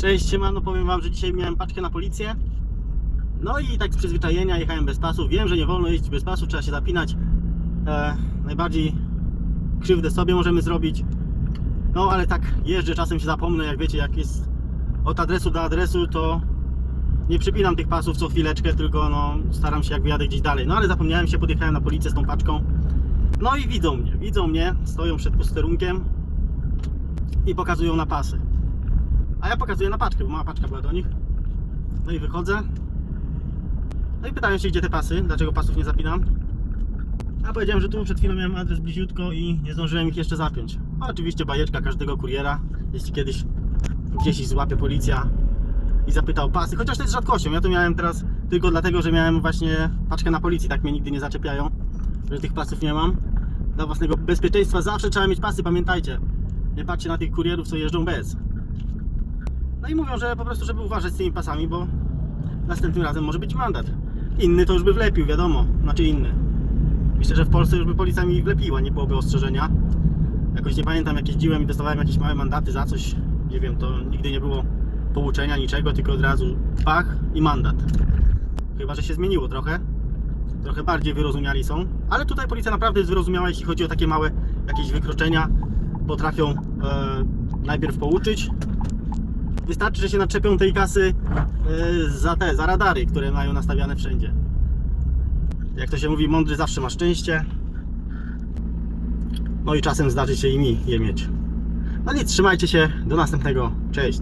Cześć, siemano, powiem wam, że dzisiaj miałem paczkę na policję. No i tak z przyzwyczajenia jechałem bez pasów. Wiem, że nie wolno jeździć bez pasów, trzeba się zapinać. E, najbardziej krzywdę sobie możemy zrobić. No ale tak jeżdżę, czasem się zapomnę, jak wiecie, jak jest od adresu do adresu, to nie przypinam tych pasów co chwileczkę, tylko no staram się jak wyjadę gdzieś dalej. No ale zapomniałem się, podjechałem na policję z tą paczką. No i widzą mnie, widzą mnie, stoją przed posterunkiem i pokazują na pasy. A ja pokazuję na paczkę, bo mała paczka była do nich. No i wychodzę. No i pytają się, gdzie te pasy, dlaczego pasów nie zapinam. A powiedziałem, że tu przed chwilą miałem adres bliziutko i nie zdążyłem ich jeszcze zapiąć. A oczywiście bajeczka każdego kuriera, jeśli kiedyś gdzieś ich złapie policja i zapytał pasy, chociaż to jest rzadkością. Ja to miałem teraz tylko dlatego, że miałem właśnie paczkę na policji, tak mnie nigdy nie zaczepiają, że tych pasów nie mam. Dla własnego bezpieczeństwa zawsze trzeba mieć pasy, pamiętajcie. Nie patrzcie na tych kurierów, co jeżdżą bez. No i mówią, że po prostu, żeby uważać z tymi pasami, bo następnym razem może być mandat. Inny to już by wlepił, wiadomo. Znaczy inny. Myślę, że w Polsce już by policja mi wlepiła, nie byłoby ostrzeżenia. Jakoś nie pamiętam, jak jeździłem i dostawałem jakieś małe mandaty za coś. Nie wiem, to nigdy nie było pouczenia, niczego, tylko od razu pach i mandat. Chyba, że się zmieniło trochę. Trochę bardziej wyrozumiali są. Ale tutaj policja naprawdę jest wyrozumiała, jeśli chodzi o takie małe jakieś wykroczenia. Potrafią e, najpierw pouczyć, Wystarczy, że się naczepią tej kasy e, za te, za radary, które mają nastawiane wszędzie. Jak to się mówi, mądry zawsze ma szczęście. No i czasem zdarzy się i mi je mieć. No nic, trzymajcie się, do następnego. Cześć.